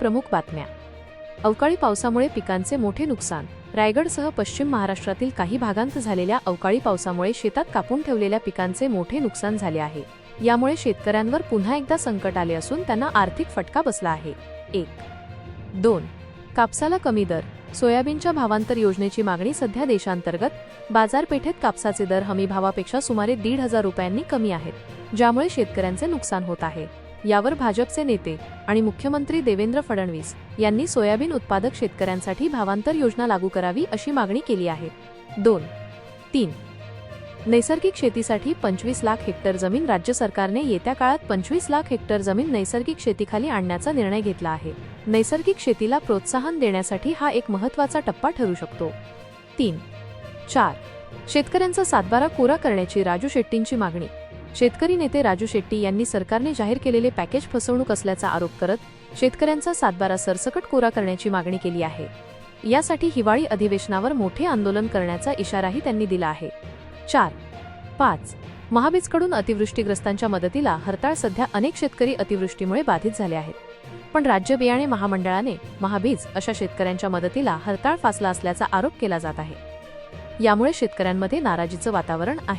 प्रमुख बातम्या. अवकाळी पावसामुळे पिकांचे मोठे नुकसान. रायगडसह पश्चिम महाराष्ट्रातील काही भागांत झालेल्या अवकाळी पावसामुळे शेतात कापून ठेवलेल्या पिकांचे मोठे नुकसान झाले आहे. यामुळे शेतकऱ्यांवर पुन्हा एकदा संकट आले असून त्यांना आर्थिक फटका बसला आहे. एक. दोन. कापसाला कमी दर. सोयाबीनच्या भावांतर योजनेची मागणी सध्या देशांतर्गत बाजारपेठेत कापसाचे दर हमी भावापेक्षा सुमारे दीड हजार रुपयांनी कमी आहेत ज्यामुळे शेतकऱ्यांचे नुकसान होत आहे. यावर भाजपचे नेते आणि मुख्यमंत्री देवेंद्र फडणवीस यांनी सोयाबीन उत्पादक शेतकऱ्यांसाठी भावांतर योजना लागू करावी अशी मागणी केली आहे. दोन. तीन. नैसर्गिक शेतीसाठी पंचवीस लाख हेक्टर जमीन राज्य सरकारने येत्या काळात पंचवीस लाख हेक्टर जमीन नैसर्गिक शेतीखाली आणण्याचा निर्णय घेतला आहे. नैसर्गिक शेतीला प्रोत्साहन देण्यासाठी हा एक महत्त्वाचा टप्पा ठरू शकतो. तीन. चार. शेतकऱ्यांचा सातबारा कोरा करण्याची राजू शेट्टींची मागणी. शेतकरी नेते राजू शेट्टी यांनी सरकारने जाहीर केलेले पॅकेज फसवणूक असल्याचा आरोप करत शेतकऱ्यांचा सातबारा सरसकट कोरा करण्याची मागणी केली आहे. यासाठी हिवाळी अधिवेशनावर मोठे आंदोलन करण्याचा इशाराही त्यांनी दिला आहे. चार. पाच. महाबीजकडून अतिवृष्टीग्रस्तांच्या मदतीला हरताळ सध्या अनेक शेतकरी अतिवृष्टीमुळे बाधित झाले आहेत. पण राज्य बियाणे महामंडळाने महाबीज अशा शेतकऱ्यांच्या मदतीला हरताळ फासला असल्याचा आरोप केला जात आहे. यामुळे शेतकऱ्यांमध्ये नाराजीचं वातावरण आहे.